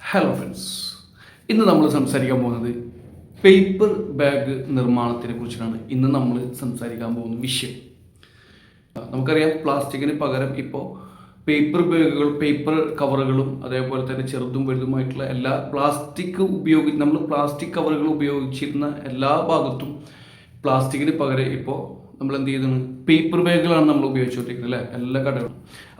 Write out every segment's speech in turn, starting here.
Hello friends ഇന്ന് നമ്മൾ സംസാരിക്കാൻ പോകുന്നത് പേപ്പർ ബാഗ് നിർമ്മാണത്തിനെ കുറിച്ചാണ്. ഇന്ന് നമ്മൾ സംസാരിക്കാൻ പോകുന്ന വിഷയം. നമുക്കറിയാം പ്ലാസ്റ്റിക്കിന് പകരം ഇപ്പോൾ പേപ്പർ ബാഗുകൾ പേപ്പർ കവറുകളും അതേപോലെ തന്നെ ചെറുതും വലുതുമായിട്ടുള്ള എല്ലാ പ്ലാസ്റ്റിക് ഉപയോഗി നമ്മൾ പ്ലാസ്റ്റിക് കവറുകൾ ഉപയോഗിച്ചിരുന്ന എല്ലാ ഭാഗത്തും പ്ലാസ്റ്റിക്കിന് പകരം ഇപ്പോൾ നമ്മൾ എന്ത് ചെയ്യുന്നത് പേപ്പർ ബാഗുകളാണ് നമ്മൾ ഉപയോഗിച്ചുകൊണ്ടിരിക്കുന്നത് അല്ലേ? എല്ലാ കടകളും.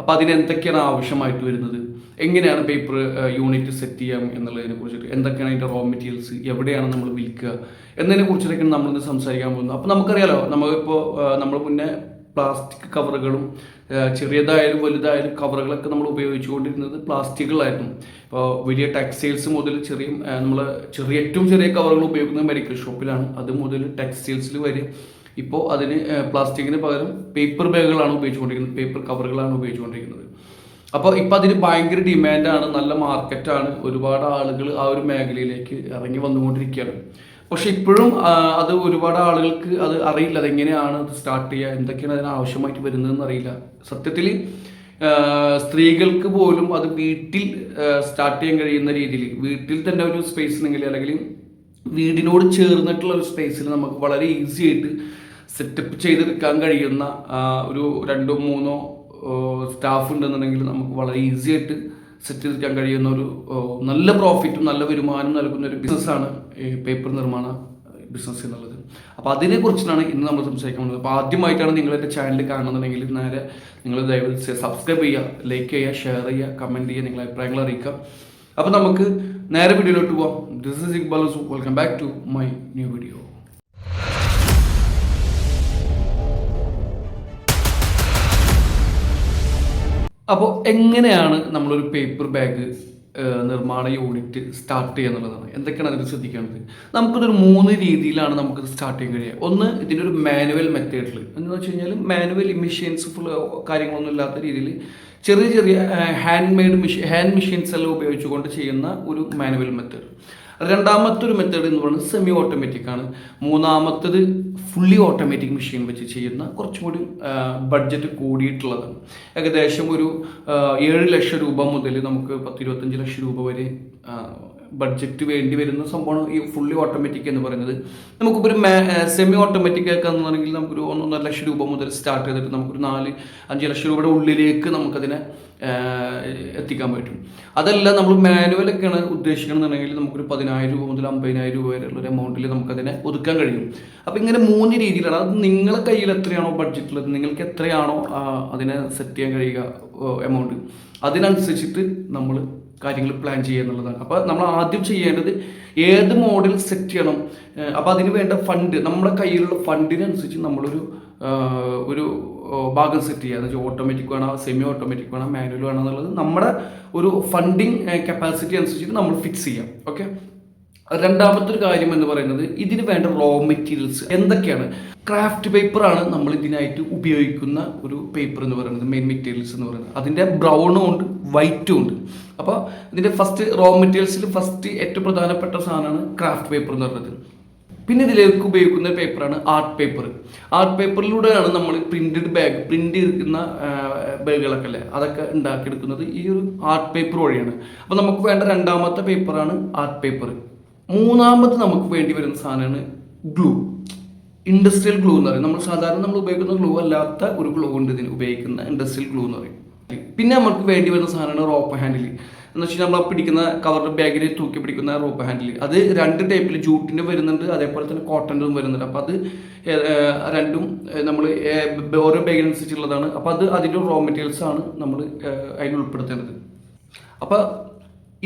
അപ്പോൾ അതിന് എന്തൊക്കെയാണ് ആവശ്യമായിട്ട് വരുന്നത്? എങ്ങനെയാണ് പേപ്പർ യൂണിറ്റ് സെറ്റ് ചെയ്യാം എന്നുള്ളതിനെ കുറിച്ചിട്ട് എന്തൊക്കെയാണ് അതിന്റെ റോ മെറ്റീരിയൽസ് എവിടെയാണ് നമ്മൾ വിൽക്കുക എന്നതിനെ കുറിച്ചിട്ടൊക്കെയാണ് നമ്മളിന്ന് സംസാരിക്കാൻ പോകുന്നത്. അപ്പോൾ നമുക്കറിയാലോ നമ്മളിപ്പോൾ നമ്മൾ മുന്നേ പ്ലാസ്റ്റിക് കവറുകളും ചെറിയതായാലും വലുതായാലും കവറുകളൊക്കെ നമ്മൾ ഉപയോഗിച്ചുകൊണ്ടിരുന്നത് പ്ലാസ്റ്റിക്കുകളായിരുന്നു ഇപ്പോൾ വലിയ ടെക്സ്റ്റൈൽസ് മുതൽ ചെറിയ നമ്മൾ ചെറിയ ഏറ്റവും ചെറിയ കവറുകൾ ഉപയോഗിക്കുന്നത് മെഡിക്കൽ ഷോപ്പിലാണ് അത് മുതൽ ടെക്സ്റ്റൈൽസിൽ വരെ ഇപ്പോൾ അതിന് പ്ലാസ്റ്റിക്കിന് പകരം പേപ്പർ ബാഗുകളാണ് ഉപയോഗിച്ചുകൊണ്ടിരിക്കുന്നത് പേപ്പർ കവറുകളാണ് ഉപയോഗിച്ചുകൊണ്ടിരിക്കുന്നത്. അപ്പോൾ ഇപ്പം അതിന് ഭയങ്കര ഡിമാൻഡാണ് നല്ല മാർക്കറ്റാണ് ഒരുപാട് ആളുകൾ ആ ഒരു മേഖലയിലേക്ക് ഇറങ്ങി വന്നുകൊണ്ടിരിക്കുകയാണ്. പക്ഷെ ഇപ്പോഴും അത് ഒരുപാട് ആളുകൾക്ക് അത് അറിയില്ല അതെങ്ങനെയാണ് അത് സ്റ്റാർട്ട് ചെയ്യുക എന്തൊക്കെയാണ് അതിന് ആവശ്യമായിട്ട് വരുന്നതെന്ന് അറിയില്ല. സത്യത്തിൽ സ്ത്രീകൾക്ക് പോലും അത് വീട്ടിൽ സ്റ്റാർട്ട് ചെയ്യാൻ കഴിയുന്ന രീതിയിൽ വീട്ടിൽ തന്നെ ഒരു സ്പേസ് ഉണ്ടെങ്കിൽ അല്ലെങ്കിൽ വീടിനോട് ചേർന്നിട്ടുള്ള ഒരു സ്പേസിൽ നമുക്ക് വളരെ ഈസി ആയിട്ട് സെറ്റപ്പ് ചെയ്തെടുക്കാൻ കഴിയുന്ന ഒരു രണ്ടോ മൂന്നോ സ്റ്റാഫ് ഉണ്ടെന്നുണ്ടെങ്കിൽ നമുക്ക് വളരെ ഈസി ആയിട്ട് സെറ്റ് ചെയ്തെടുക്കാൻ കഴിയുന്ന ഒരു നല്ല പ്രോഫിറ്റും നല്ല വരുമാനം നൽകുന്ന ഒരു ബിസിനസ്സാണ് ഈ പേപ്പർ നിർമ്മാണ ബിസിനസ് എന്നുള്ളത്. അപ്പോൾ അതിനെക്കുറിച്ചാണ് ഇന്ന് നമ്മൾ സംസാരിക്കാൻ പോകുന്നത്. അപ്പോൾ ആദ്യമായിട്ടാണ് നിങ്ങൾ എന്റെ ചാനൽ കാണുന്നുണ്ടെങ്കിൽ നേരെ നിങ്ങൾ ദയവ് സബ്സ്ക്രൈബ് ചെയ്യുക ലൈക്ക് ചെയ്യുക ഷെയർ ചെയ്യുക കമന്റ് ചെയ്യുക നിങ്ങളെ അഭിപ്രായങ്ങൾ അറിയിക്കുക. അപ്പോൾ നമുക്ക് നേരെ വീഡിയോയിലോട്ട് പോവാം. This is Iqbal welcome back to my new video അപ്പോൾ എങ്ങനെയാണ് നമ്മളൊരു പേപ്പർ ബാഗ് നിർമ്മാണ യൂണിറ്റ് സ്റ്റാർട്ട് ചെയ്യുക എന്നുള്ളതാണ്. എന്തൊക്കെയാണ് അതിൽ ശ്രദ്ധിക്കേണ്ടത്? നമുക്കിതൊരു മൂന്ന് രീതിയിലാണ് നമുക്കിത് സ്റ്റാർട്ട് ചെയ്യാൻ കഴിയുക. ഒന്ന് ഇതിന്റെ ഒരു മാനുവൽ മെത്തേഡിൽ എന്ന് വെച്ച് കഴിഞ്ഞാൽ മാനുവൽ മെഷീൻസ് ഫുൾ കാര്യങ്ങളൊന്നും ഇല്ലാത്ത രീതിയിൽ ചെറിയ ചെറിയ hand made machine hand machines എല്ലാം ഉപയോഗിച്ചുകൊണ്ട് ചെയ്യുന്ന ഒരു മാനുവൽ മെത്തേഡ് രണ്ടാമത്തെ ഒരു മെത്തേഡ് എന്ന് പറയുന്നത് സെമി ഓട്ടോമാറ്റിക് ആണ്. മൂന്നാമത്തത് ഫുള്ളി ഓട്ടോമാറ്റിക് മെഷീൻ വെച്ച് ചെയ്യുന്ന കുറച്ചും കൂടി ബഡ്ജറ്റ് കൂടിയിട്ടുള്ളതാണ് ഏകദേശം ഒരു ഏഴ് ലക്ഷം രൂപ മുതൽ നമുക്ക് പത്ത് ഇരുപത്തഞ്ച് ലക്ഷം രൂപ വരെ ബഡ്ജറ്റ് വേണ്ടി വരുന്ന സംഭവമാണ് ഈ ഫുള്ളി ഓട്ടോമാറ്റിക് എന്ന് പറയുന്നത്. നമുക്കിപ്പോൾ ഒരു സെമി ഓട്ടോമാറ്റിക് ഒക്കെ എന്നുണ്ടെങ്കിൽ നമുക്കൊരു ഒന്നൊന്നര ലക്ഷം രൂപ മുതൽ സ്റ്റാർട്ട് ചെയ്തിട്ട് നമുക്കൊരു നാല് അഞ്ച് ലക്ഷം രൂപയുടെ ഉള്ളിലേക്ക് നമുക്കതിനെ എത്തിക്കാൻ പറ്റും. അതല്ല നമ്മൾ മാനുവലൊക്കെയാണ് ഉദ്ദേശിക്കണമെന്നുണ്ടെങ്കിൽ നമുക്കൊരു പതിനായിരം രൂപ മുതൽ അമ്പതിനായിരം രൂപ വരെയുള്ള ഒരു എമൗണ്ടിൽ നമുക്കതിനെ ഒതുക്കാൻ കഴിയും. അപ്പോൾ ഇങ്ങനെ മൂന്ന് രീതിയിലാണ്. അത് നിങ്ങളെ കയ്യിൽ എത്രയാണോ ബഡ്ജറ്റുള്ളത് നിങ്ങൾക്ക് എത്രയാണോ അതിനെ സെറ്റ് ചെയ്യാൻ കഴിയുക എമൗണ്ട് അതിനനുസരിച്ചിട്ട് നമ്മൾ കാര്യങ്ങൾ പ്ലാൻ ചെയ്യുക എന്നുള്ളതാണ്. അപ്പോൾ നമ്മൾ ആദ്യം ചെയ്യേണ്ടത് ഏത് മോഡൽ സെറ്റ് ചെയ്യണം? അപ്പോൾ അതിന് വേണ്ട ഫണ്ട് നമ്മുടെ കയ്യിലുള്ള ഫണ്ടിനനുസരിച്ച് നമ്മളൊരു ഒരു ഭാഗം സെറ്റ് ചെയ്യുക. എന്നുവെച്ചാൽ ഓട്ടോമാറ്റിക് വേണം സെമി ഓട്ടോമാറ്റിക് വേണം മാനുവൽ വേണം എന്നുള്ളത് നമ്മുടെ ഒരു ഫണ്ടിങ് കപ്പാസിറ്റി അനുസരിച്ചിട്ട് നമ്മൾ ഫിക്സ് ചെയ്യാം. ഓക്കെ രണ്ടാമത്തെ ഒരു കാര്യം എന്ന് പറയുന്നത് ഇതിന് വേണ്ട റോ മെറ്റീരിയൽസ് എന്തൊക്കെയാണ്? ക്രാഫ്റ്റ് പേപ്പറാണ് നമ്മൾ ഇതിനായിട്ട് ഉപയോഗിക്കുന്ന ഒരു പേപ്പർ എന്ന് പറയുന്നത് മെയിൻ മെറ്റീരിയൽസ് എന്ന് പറയുന്നത്. അതിന്റെ ബ്രൗണും ഉണ്ട് വൈറ്റും ഉണ്ട്. അപ്പോൾ ഇതിന്റെ ഫസ്റ്റ് റോ മെറ്റീരിയൽസിൽ ഫസ്റ്റ് ഏറ്റവും പ്രധാനപ്പെട്ട സാധനമാണ് ക്രാഫ്റ്റ് പേപ്പർ എന്ന് പറയുന്നത്. പിന്നെ ഇതിലേക്ക് ഉപയോഗിക്കുന്ന പേപ്പറാണ് ആർട്ട് പേപ്പർ ആർട്ട് പേപ്പറിലൂടെയാണ് നമ്മൾ പ്രിന്റഡ് ബാഗ് പ്രിന്റ് ചെയ്തിരിക്കുന്ന ബാഗുകളൊക്കെ അല്ലേ? അതൊക്കെ ഉണ്ടാക്കിയെടുക്കുന്നത് ഈ ഒരു ആർട്ട് പേപ്പർ വഴിയാണ്. അപ്പോൾ നമുക്ക് വേണ്ട രണ്ടാമത്തെ പേപ്പറാണ് ആർട്ട് പേപ്പർ മൂന്നാമത് നമുക്ക് വേണ്ടി വരുന്ന സാധനമാണ് ഗ്ലൂ. ഇൻഡസ്ട്രിയൽ ഗ്ലൂ എന്ന് പറയും. നമ്മൾ സാധാരണ നമ്മൾ ഉപയോഗിക്കുന്ന ഗ്ലൂ അല്ലാത്ത ഒരു ഗ്ലൂ ഉണ്ട് ഇതിന് ഉപയോഗിക്കുന്ന ഇൻഡസ്ട്രിയൽ ഗ്ലൂ എന്ന് പറയും. പിന്നെ നമുക്ക് വേണ്ടി വരുന്ന സാധനമാണ് റോപ്പ് ഹാൻഡിൽ എന്ന് വെച്ചാൽ നമ്മൾ പിടിക്കുന്ന കവറിന്റെ ബാഗിൽ തൂക്കി പിടിക്കുന്ന റോപ്പ് ഹാൻഡിൽ അത് രണ്ട് ടൈപ്പിൽ ജൂട്ടിന്റെ വരുന്നുണ്ട് അതേപോലെ തന്നെ കോട്ടന്റെതും വരുന്നുണ്ട്. അപ്പോൾ അത് രണ്ടും നമ്മൾ ഓരോ ബാഗിനനുസരിച്ചുള്ളതാണ് അപ്പോൾ അത് അതിന്റെ റോ മെറ്റീരിയൽസ് ആണ് നമ്മൾ അതിൽ ഉൾപ്പെടുത്തേണ്ടത്. അപ്പോൾ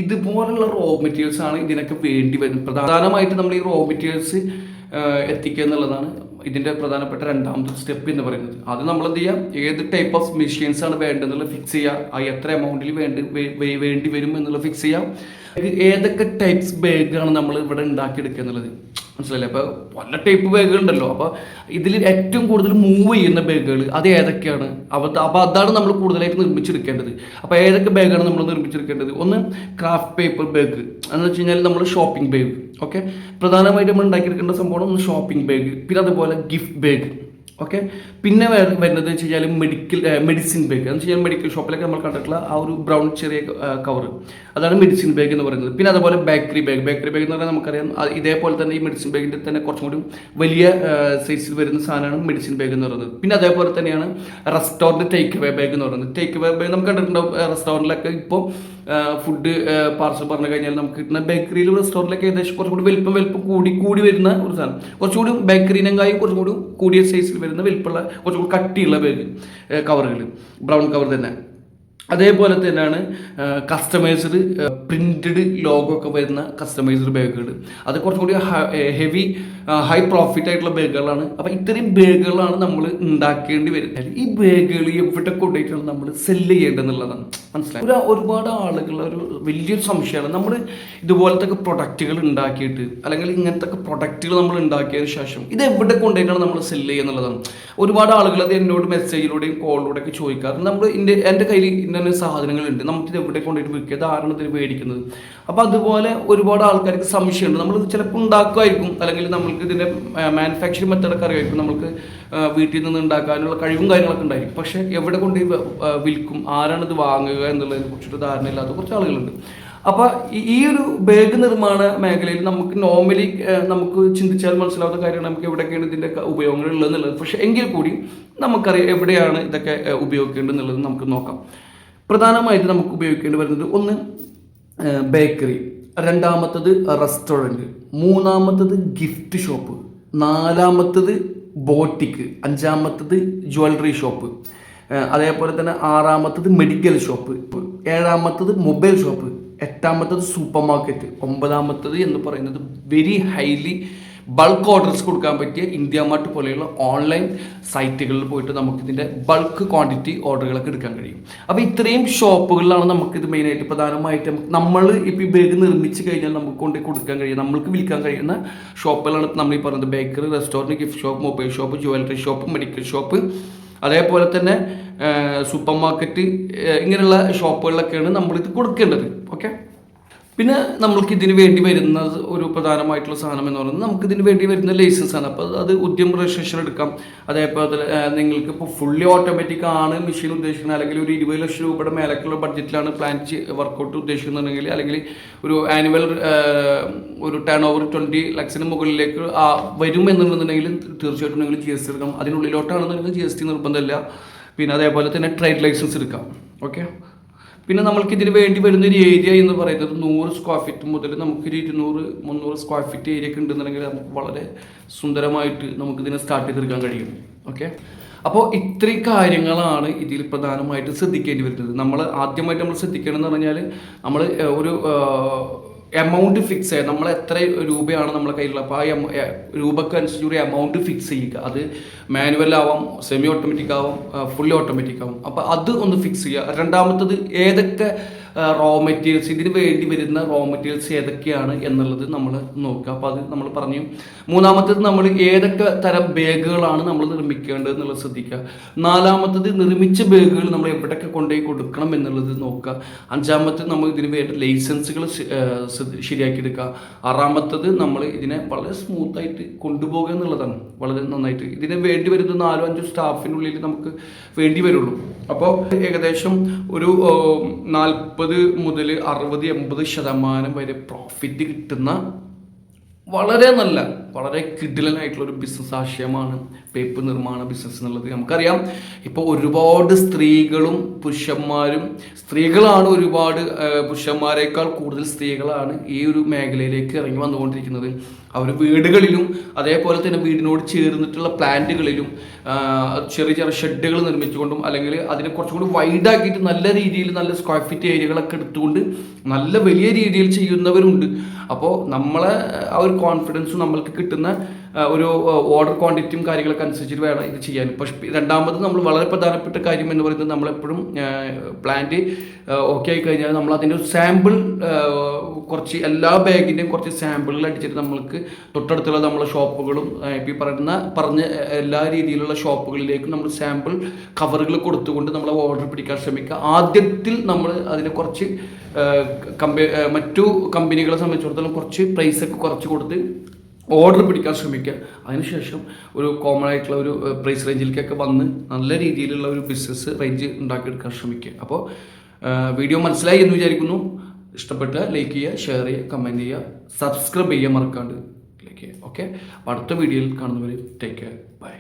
ഇതുപോലുള്ള റോ മെറ്റീരിയൽസ് ആണ് ഇതിനൊക്കെ വേണ്ടി വരുന്നത് പ്രധാനമായിട്ട് നമ്മൾ ഈ റോ മെറ്റീരിയൽസ് എത്തിക്കുക എന്നുള്ളതാണ് ഇതിന്റെ പ്രധാനപ്പെട്ട രണ്ടാമത്തെ സ്റ്റെപ്പ് എന്ന് പറയുന്നത്. അത് നമ്മൾ എന്ത് ചെയ്യാം? ഏത് ടൈപ്പ് ഓഫ് മെഷീൻസ് ആണ് വേണ്ടതെന്നുള്ള ഫിക്സ് ചെയ്യുക ആ എത്ര എമൗണ്ടിൽ വേണ്ടി വേണ്ടി വരും എന്നുള്ളത് ഫിക്സ് ചെയ്യാം. ഏതൊക്കെ ടൈപ്സ് ബാഗാണ് നമ്മൾ ഇവിടെ ഉണ്ടാക്കിയെടുക്കുക എന്നുള്ളത്? മനസ്സിലല്ലേ അപ്പോൾ പല ടൈപ്പ് ബാഗുകൾ ഉണ്ടല്ലോ. അപ്പോൾ ഇതിൽ ഏറ്റവും കൂടുതൽ മൂവ് ചെയ്യുന്ന ബാഗുകൾ അത് ഏതൊക്കെയാണ്? അവ അപ്പോൾ അതാണ് നമ്മൾ കൂടുതലായിട്ട് നിർമ്മിച്ചെടുക്കേണ്ടത്. അപ്പോൾ ഏതൊക്കെ ബാഗാണ് നമ്മൾ നിർമ്മിച്ചെടുക്കേണ്ടത്? ഒന്ന് ക്രാഫ്റ്റ് പേപ്പർ ബാഗ് എന്ന് വെച്ച് കഴിഞ്ഞാൽ നമ്മൾ ഷോപ്പിംഗ് ബാഗ് ഓക്കെ പ്രധാനമായിട്ട് നമ്മൾ ഉണ്ടാക്കിയെടുക്കേണ്ട സംഭവം ഒന്ന് ഷോപ്പിംഗ് ബാഗ് പിന്നെ അതുപോലെ ഗിഫ്റ്റ് ബാഗ് ഓക്കെ പിന്നെ വരുന്നത് വെച്ച് കഴിഞ്ഞാൽ മെഡിക്കൽ മെഡിസിൻ ബാഗ് എന്ന് വെച്ച് കഴിഞ്ഞാൽ മെഡിക്കൽ ഷോപ്പിലൊക്കെ നമ്മൾ കണ്ടിട്ടുള്ള ആ ഒരു ബ്രൗൺ ചെറിയ കവർ അതാണ് മെഡിസിൻ ബാഗ് എന്ന് പറയുന്നത്. പിന്നെ അതുപോലെ ബേക്കറി ബാഗ് ബേക്കറി ബാഗ് എന്ന് പറഞ്ഞാൽ നമുക്കറിയാം ഇതേപോലെ തന്നെ ഈ മെഡിസിൻ ബാഗിന്റെ തന്നെ കുറച്ചും കൂടി വലിയ സൈസിൽ വരുന്ന സാധനമാണ് മെഡിസിൻ ബാഗ് എന്ന് പറയുന്നത്. പിന്നെ അതേപോലെ തന്നെയാണ് റെസ്റ്റോറന്റ് ടേക്ക് അവേ ബാഗ് എന്ന് പറയുന്നത്. ടേക്ക് അവേ ബാഗ് നമുക്ക് കണ്ടിട്ടുണ്ടാവും റെസ്റ്റോറന്റിലൊക്കെ ഇപ്പോൾ ഫുഡ് പാർസൽ പറഞ്ഞു കഴിഞ്ഞാൽ നമുക്ക് കിട്ടുന്ന ബേക്കറിയിലും റെസ്റ്റോറന്റിലൊക്കെ ഏകദേശം കുറച്ചും കൂടി വലിപ്പം വലിപ്പം കൂടി കൂടി വരുന്ന ഒരു സാധനം. കുറച്ചുകൂടി ബേക്കറിനെങ്കായി കുറച്ചും കൂടി കൂടിയ സൈസിൽ വരുന്ന വലിപ്പമുള്ള കുറച്ചുകൂടി കട്ടിയുള്ള ബാഗ് കവറുകൾ ബ്രൗൺ കവർ തന്നെ. അതേപോലെ തന്നെയാണ് കസ്റ്റമൈസ്ഡ് പ്രിന്റഡ് ലോഗോ ഒക്കെ വരുന്ന കസ്റ്റമൈസ്ഡ് ബാഗുകൾ. അത് കുറച്ചും കൂടി ഹെവി ഹൈ പ്രോഫിറ്റ് ആയിട്ടുള്ള ബാഗുകളാണ്. അപ്പോൾ ഇത്രയും ബാഗുകളാണ് നമ്മൾ ഉണ്ടാക്കേണ്ടി വരുന്നത്. ഈ ബാഗുകൾ എവിടെ കൊണ്ടുപോയിട്ടാണ് നമ്മൾ സെല്ല് ചെയ്യേണ്ടതെന്നുള്ളതാണ്. മനസ്സിലായി? ഒരു ഒരുപാട് ആളുകൾ ഒരു വലിയൊരു സംശയമാണ്. നമ്മൾ ഇതുപോലത്തെ പ്രൊഡക്റ്റുകൾ ഉണ്ടാക്കിയിട്ട് അല്ലെങ്കിൽ ഇങ്ങനത്തെ പ്രൊഡക്റ്റുകൾ നമ്മൾ ഉണ്ടാക്കിയതിന് ശേഷം ഇത് എവിടെ കൊണ്ടുപോയിട്ടാണ് നമ്മൾ സെല്ല് ചെയ്യുക എന്നുള്ളതാണ്. ഒരുപാട് ആളുകൾ അത് എന്നോട് മെസ്സേജിലൂടെയും കോളിലൂടെയൊക്കെ ചോദിക്കാറ് ചോദിക്കാറുണ്ട്. നമ്മൾ എന്റെ എന്റെ കയ്യിൽ ഇന്ന സാധനങ്ങളുണ്ട്. നമുക്കിത് എവിടെ കൊണ്ടുപോയിട്ട് വിൽക്കുക ധാരണത്തിന് പേടിക്കുന്നത് അപ്പോൾ അതുപോലെ ഒരുപാട് ആൾക്കാർക്ക് സംശയമുണ്ട്. നമ്മൾ ചിലപ്പോൾ ഉണ്ടാക്കുമായിരിക്കും. അല്ലെങ്കിൽ നമ്മൾക്ക് ഇതിന്റെ മാനുഫാക്ചറിങ് മെത്തേഡൊക്കെ അറിയായിരിക്കും നമുക്ക് വീട്ടിൽ നിന്ന് ഉണ്ടാക്കാനുള്ള കഴിവും കാര്യങ്ങളൊക്കെ ഉണ്ടായിരിക്കും. പക്ഷേ എവിടെ കൊണ്ട് വിൽക്കും? ആരാണ് ഇത് വാങ്ങുക എന്നുള്ളതിനെ കുറിച്ചിട്ട് ധാരണയില്ലാത്ത കുറച്ച് ആളുകളുണ്ട്. അപ്പോൾ ഈ ഒരു ബാഗ് നിർമ്മാണ മേഖലയിൽ നമുക്ക് നോർമലി നമുക്ക് ചിന്തിച്ചാൽ മനസ്സിലാവുന്ന കാര്യമാണ് നമുക്ക് എവിടെയൊക്കെയാണ് ഇതിന്റെ ഉപയോഗങ്ങൾ ഉള്ളത് എന്നുള്ളത് പക്ഷേ എങ്കിൽ കൂടി നമുക്കറിയാം എവിടെയാണ് ഇതൊക്കെ ഉപയോഗിക്കേണ്ടത് എന്നുള്ളത് നമുക്ക് നോക്കാം. പ്രധാനമായിട്ട് നമുക്ക് ഉപയോഗിക്കേണ്ടി വരുന്നത് ഒന്ന് ബേക്കറി. രണ്ടാമത്തത് റെസ്റ്റോറന്റ്. മൂന്നാമത്തത് ഗിഫ്റ്റ് ഷോപ്പ്. നാലാമത്തത് ബോട്ടിക്ക് അഞ്ചാമത്തത് ജ്വല്ലറി ഷോപ്പ്. അതേപോലെ തന്നെ ആറാമത്തത് മെഡിക്കൽ ഷോപ്പ്. ഏഴാമത്തത് മൊബൈൽ ഷോപ്പ്. എട്ടാമത്തത് സൂപ്പർ മാർക്കറ്റ് ഒമ്പതാമത്തത് എന്ന് പറയുന്നത് വെരി ഹൈലി ബൾക്ക് ഓർഡേഴ്സ് കൊടുക്കാൻ പറ്റിയ ഇന്ത്യ മാർട്ട് പോലെയുള്ള ഓൺലൈൻ സൈറ്റുകളിൽ പോയിട്ട് നമുക്കിതിന്റെ ബൾക്ക് ക്വാണ്ടിറ്റി ഓർഡറുകളൊക്കെ എടുക്കാൻ കഴിയും. അപ്പോൾ ഇത്രയും ഷോപ്പുകളിലാണ് നമുക്കിത് മെയിനായിട്ട് പ്രധാനമായിട്ട് നമ്മൾ ഇപ്പോൾ ഈ ബാഗ് നിർമ്മിച്ച് കഴിഞ്ഞാൽ നമുക്ക് കൊണ്ട് കൊടുക്കാൻ കഴിയും നമ്മൾക്ക് വിൽക്കാൻ കഴിയുന്ന ഷോപ്പുകളാണ് നമ്മൾ ഈ പറയുന്നത് bakery restaurant gift shop mobile shop jewellery shop medical shop അതേപോലെ തന്നെ സൂപ്പർ മാർക്കറ്റ് ഇങ്ങനെയുള്ള ഷോപ്പുകളിലൊക്കെയാണ് നമ്മളിത് കൊടുക്കേണ്ടത്. ഓക്കെ പിന്നെ നമ്മൾക്ക് ഇതിന് വേണ്ടി വരുന്ന ഒരു പ്രധാനമായിട്ടുള്ള സാധനം എന്ന് പറയുന്നത് നമുക്ക് ഇതിന് വേണ്ടി വരുന്ന ലൈസൻസ് ആണ്. അപ്പോൾ അത് ഉദ്യം രജിസ്ട്രേഷൻ എടുക്കാം. അതേപോലെ നിങ്ങൾക്ക് ഇപ്പോൾ ഫുള്ളി ഓട്ടോമാറ്റിക് ആണ് മെഷീൻ ഉദ്ദേശിക്കുന്നത്. അല്ലെങ്കിൽ ഒരു ഇരുപത് ലക്ഷം രൂപയുടെ മേലക്കുള്ള ബഡ്ജറ്റിലാണ് പ്ലാൻ വർക്കൗട്ട് ഉദ്ദേശിക്കുന്നുണ്ടെങ്കിൽ അല്ലെങ്കിൽ ഒരു ആനുവൽ ഒരു ടേൺ ഓവർ ട്വന്റി ലക്സിന് മുകളിലേക്ക് വരും എന്നുണ്ടെങ്കിൽ തീർച്ചയായിട്ടും നിങ്ങൾ ജി എസ് ടി എടുക്കണം. അതിനുള്ളിലോട്ടാണെന്നുണ്ടെങ്കിൽ ജി എസ് ടി നിർബന്ധമില്ല. പിന്നെ അതേപോലെ തന്നെ ട്രേഡ് ലൈസൻസ് എടുക്കാം. ഓക്കെ പിന്നെ നമ്മൾക്ക് ഇതിന് വേണ്ടി വരുന്ന ഒരു ഏരിയ എന്ന് പറയുന്നത് നൂറ് സ്ക്വയർ ഫീറ്റ് മുതൽ നമുക്കൊരു ഇരുന്നൂറ് മുന്നൂറ് സ്ക്വയർ ഫീറ്റ് ഏരിയ ഒക്കെ ഉണ്ടെന്നുണ്ടെങ്കിൽ നമുക്ക് വളരെ സുന്ദരമായിട്ട് നമുക്ക് ഇതിനെ സ്റ്റാർട്ട് ചെയ്തെടുക്കാൻ കഴിയും. ഓക്കെ അപ്പോൾ ഇത്രയും കാര്യങ്ങളാണ് ഇതിൽ പ്രധാനമായിട്ട് ശ്രദ്ധിക്കേണ്ടി വരുന്നത്. നമ്മൾ ആദ്യമായിട്ട് നമ്മൾ ശ്രദ്ധിക്കണമെന്ന് പറഞ്ഞാൽ നമ്മൾ ഒരു എമൗണ്ട് ഫിക്സ് ചെയ്യുക നമ്മൾ എത്ര രൂപയാണ് നമ്മളെ കയ്യിലുള്ളത് അപ്പോൾ ആ രൂപക്ക് അനുസരിച്ച് എമൗണ്ട് ഫിക്സ് ചെയ്യുക. അത് മാനുവൽ ആവാം സെമി ഓട്ടോമാറ്റിക് ആവാം ഫുള്ളി ഓട്ടോമാറ്റിക് ആവാം. അപ്പോൾ അത് ഒന്ന് ഫിക്സ് ചെയ്യുക. രണ്ടാമത്തത് ഏതൊക്കെ റോ മെറ്റീരിയൽസ് ഇതിന് വേണ്ടി വരുന്ന റോ മെറ്റീരിയൽസ് ഏതൊക്കെയാണ് എന്നുള്ളത് നമ്മൾ നോക്കുക. അപ്പോൾ അത് നമ്മൾ പറഞ്ഞു. മൂന്നാമത്തത് നമ്മൾ ഏതൊക്കെ തരം ബാഗുകളാണ് നമ്മൾ നിർമ്മിക്കേണ്ടത് എന്നുള്ളത് ശ്രദ്ധിക്കുക. നാലാമത്തത് നിർമ്മിച്ച ബാഗുകൾ നമ്മൾ എവിടെയൊക്കെ കൊണ്ടുപോയി കൊടുക്കണം എന്നുള്ളത് നോക്കുക. അഞ്ചാമത്തത് നമ്മൾ ഇതിന് വേണ്ട ലൈസൻസുകൾ ശരിയാക്കി എടുക്കുക ആറാമത്തത് നമ്മൾ ഇതിനെ വളരെ സ്മൂത്തായിട്ട് കൊണ്ടുപോകുക എന്നുള്ളതാണ്. വളരെ നന്നായിട്ട്. ഇതിന് വേണ്ടി വരുന്ന നാലോ അഞ്ചോ സ്റ്റാഫിനുള്ളിൽ നമുക്ക് വേണ്ടി വരുള്ളൂ. അപ്പോൾ ഏകദേശം ഒരു നാൽപ്പത് മുതൽ അറുപത് എൺപത് ശതമാനം വരെ പ്രോഫിറ്റ് കിട്ടുന്ന വളരെ നല്ല വളരെ കിഡിലനായിട്ടുള്ള ഒരു ബിസിനസ് ആശയമാണ് പേപ്പ് നിർമ്മാണ ബിസിനസ് എന്നുള്ളത് നമുക്കറിയാം. ഇപ്പോൾ ഒരുപാട് സ്ത്രീകളും പുരുഷന്മാരും സ്ത്രീകളാണ് ഒരുപാട് പുരുഷന്മാരെക്കാൾ കൂടുതൽ സ്ത്രീകളാണ് ഈ ഒരു മേഖലയിലേക്ക് ഇറങ്ങി വന്നുകൊണ്ടിരിക്കുന്നത്. അവർ വീടുകളിലും അതേപോലെ തന്നെ വീടിനോട് ചേർന്നിട്ടുള്ള പ്ലാന്റുകളിലും ചെറിയ ചെറിയ ഷെഡുകൾ നിർമ്മിച്ചുകൊണ്ടും അല്ലെങ്കിൽ അതിനെ കുറച്ചും കൂടി വൈഡാക്കിയിട്ട് നല്ല രീതിയിൽ നല്ല സ്ക്വയർ ഫീറ്റ് ഏരിയകളൊക്കെ എടുത്തുകൊണ്ട് നല്ല വലിയ രീതിയിൽ ചെയ്യുന്നവരുണ്ട്. അപ്പോൾ നമ്മളെ ആ ഒരു കോൺഫിഡൻസ് നമ്മൾക്ക് കിട്ടുന്ന ഒരു ഓർഡർ ക്വാണ്ടിറ്റിയും കാര്യങ്ങളൊക്കെ അനുസരിച്ചിട്ട് വേണം ഇത് ചെയ്യാൻ. പക്ഷേ രണ്ടാമത് നമ്മൾ വളരെ പ്രധാനപ്പെട്ട കാര്യം എന്ന് പറയുന്നത് നമ്മളെപ്പോഴും പ്ലാന്റ് ഓക്കെ ആയി കഴിഞ്ഞാൽ നമ്മൾ അതിന്റെ സാമ്പിൾ കുറച്ച് എല്ലാ ബാഗിന്റെയും കുറച്ച് സാമ്പിളുകൾ അടിച്ചിട്ട് നമ്മൾക്ക് തൊട്ടടുത്തുള്ള നമ്മളെ ഷോപ്പുകളും ഇപ്പോൾ പറയുന്ന പറഞ്ഞ എല്ലാ രീതിയിലുള്ള ഷോപ്പുകളിലേക്കും നമ്മൾ സാമ്പിൾ കവറുകൾ കൊടുത്തുകൊണ്ട് നമ്മൾ ഓർഡർ പിടിക്കാൻ ശ്രമിക്കുക. ആദ്യത്തിൽ നമ്മൾ അതിനെ കുറച്ച് കമ്പ മറ്റു കമ്പനികളെ സംബന്ധിച്ചിടത്തോളം കുറച്ച് പ്രൈസൊക്കെ കുറച്ച് കൊടുത്ത് ഓർഡർ പിടിക്കാൻ ശ്രമിക്കുക. അതിനുശേഷം ഒരു കോമൺ ആയിട്ടുള്ള ഒരു പ്രൈസ് റേഞ്ചിലേക്കൊക്കെ വന്ന് നല്ല രീതിയിലുള്ള ഒരു ബിസിനസ് റേഞ്ച് ഉണ്ടാക്കിയെടുക്കാൻ ശ്രമിക്കുക. അപ്പോൾ വീഡിയോ മനസ്സിലായി എന്ന് വിചാരിക്കുന്നു. ഇഷ്ടപ്പെട്ട ലൈക്ക് ചെയ്യുക ഷെയർ ചെയ്യുക കമന്റ് ചെയ്യുക സബ്സ്ക്രൈബ് ചെയ്യുക മറക്കാണ്ട് ലൈക്ക് ചെയ്യുക. ഓക്കെ അടുത്ത വീഡിയോയിൽ കാണുന്നവർ ടേക്ക് കെയർ ബൈ